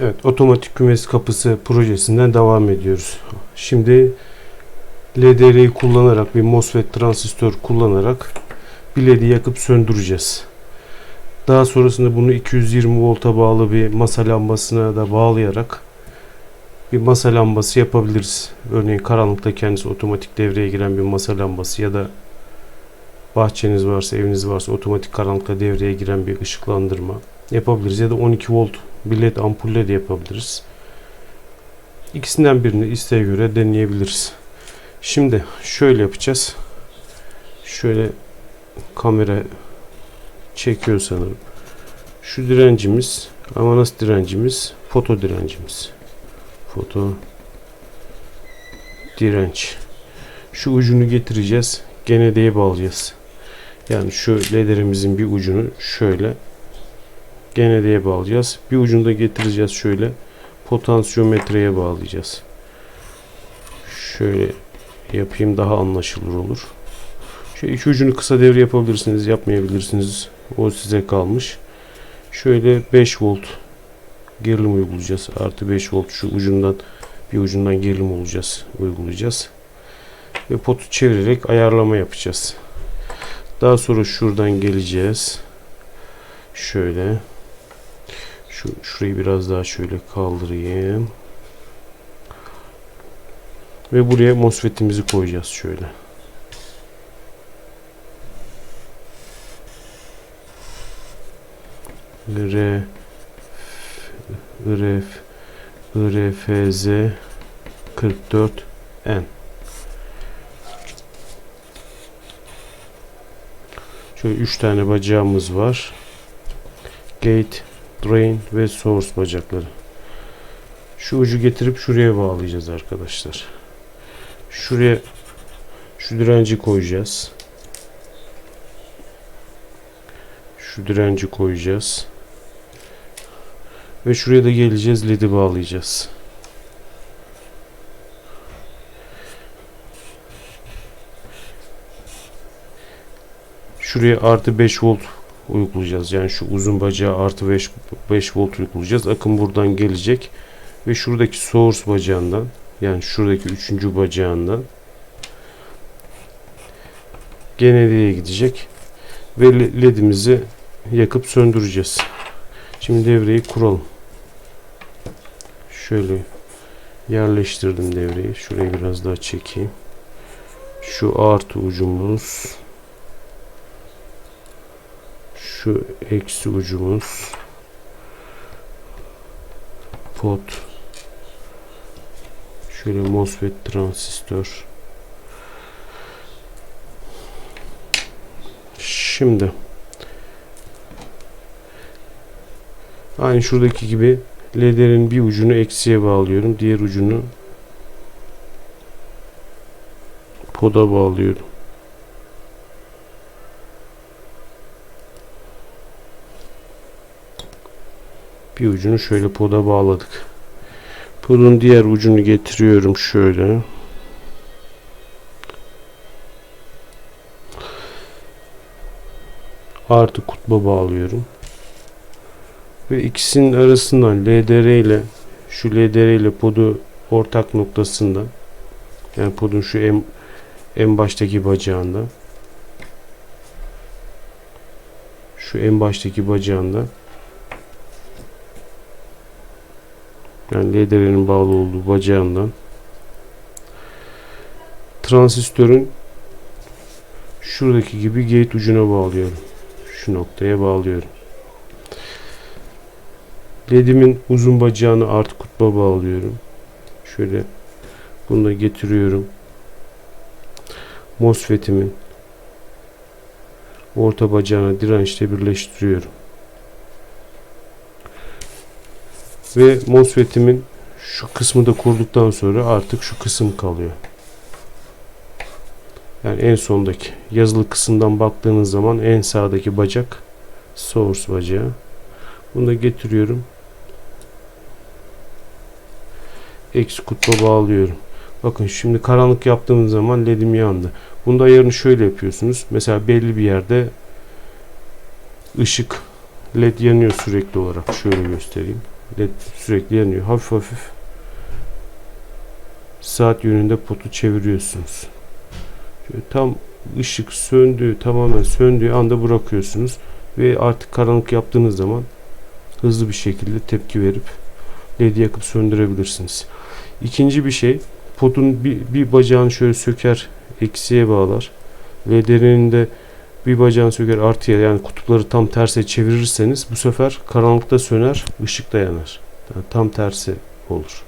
Evet, otomatik kümes kapısı projesinden devam ediyoruz. Şimdi LDR'yi kullanarak bir MOSFET transistör kullanarak bir LED'i yakıp söndüreceğiz. Daha sonrasında bunu 220 volta bağlı bir masa lambasına da bağlayarak bir masa lambası yapabiliriz. Örneğin karanlıkta kendisi otomatik devreye giren bir masa lambası ya da bahçeniz varsa, eviniz varsa otomatik karanlıkta devreye giren bir ışıklandırma yapabiliriz. Ya da 12 volt bir led ampulle de yapabiliriz. İkisinden birini isteğe göre deneyebiliriz. Şimdi şöyle yapacağız. Şöyle kamera çekiyor sanırım. Şu direncimiz, amanas direncimiz, foto direncimiz. Foto direnç. Şu ucunu getireceğiz. GND'ye bağlayacağız. Yani şu lederimizin bir ucunu şöyle GND'ye bağlayacağız. Bir ucunu da getireceğiz şöyle potansiyometreye bağlayacağız. Şöyle yapayım daha anlaşılır olur. Şu iki ucunu kısa devre yapabilirsiniz, yapmayabilirsiniz. O size kalmış. Şöyle 5 volt gerilim uygulayacağız. Artı 5 volt şu ucundan bir ucundan gerilim olacağız, uygulayacağız. Ve potu çevirerek ayarlama yapacağız. Daha sonra şuradan geleceğiz. Şöyle. Şu şurayı biraz daha şöyle kaldırayım. Ve buraya MOSFET'imizi koyacağız şöyle. R RF RFZ 44 N Şöyle 3 tane bacağımız var. Gate, drain ve source bacakları. Şu ucu getirip şuraya bağlayacağız arkadaşlar. Şuraya şu direnci koyacağız. Şu direnci koyacağız. Ve şuraya da geleceğiz led'i bağlayacağız. Şuraya artı 5 volt uygulayacağız. Yani şu uzun bacağı artı 5, 5 volt uygulayacağız. Akım buradan gelecek. Ve şuradaki source bacağından yani şuradaki üçüncü bacağından GND'ye gidecek. Ve ledimizi yakıp söndüreceğiz. Şimdi devreyi kuralım. Şöyle yerleştirdim devreyi. Şurayı biraz daha çekeyim. Şu artı ucumuz şu eksi ucumuz. Pot. Şöyle MOSFET transistör. Şimdi. Aynı şuradaki gibi LED'lerin bir ucunu eksiye bağlıyorum. Diğer ucunu poda bağlıyorum bir ucunu şöyle poda bağladık. Podun diğer ucunu getiriyorum şöyle. Artı kutba bağlıyorum. Ve ikisinin arasından LDR ile şu LDR ile podu ortak noktasında yani podun şu en, en baştaki bacağında şu en baştaki bacağında yani LDR'nin bağlı olduğu bacağından transistörün şuradaki gibi gate ucuna bağlıyorum. Şu noktaya bağlıyorum. LED'imin uzun bacağını artı kutba bağlıyorum. Şöyle bunu da getiriyorum. MOSFET'imin orta bacağına dirençle birleştiriyorum. Ve MOSFET'imin şu kısmı da kurduktan sonra artık şu kısım kalıyor. Yani en sondaki yazılı kısımdan baktığınız zaman en sağdaki bacak source bacağı. Bunu da getiriyorum. Eksi kutba bağlıyorum. Bakın şimdi karanlık yaptığımız zaman ledim yandı. Bunda ayarını şöyle yapıyorsunuz. Mesela belli bir yerde ışık led yanıyor sürekli olarak. Şöyle göstereyim. LED sürekli yanıyor. Hafif hafif saat yönünde potu çeviriyorsunuz. Şöyle tam ışık söndüğü, tamamen söndüğü anda bırakıyorsunuz ve artık karanlık yaptığınız zaman hızlı bir şekilde tepki verip LED'i yakıp söndürebilirsiniz. İkinci bir şey potun bir, bir bacağını şöyle söker eksiye bağlar. LED'lerin de bir bacağını söker artıya yani kutupları tam terse çevirirseniz bu sefer karanlıkta söner, ışıkta yanar. Yani tam tersi olur.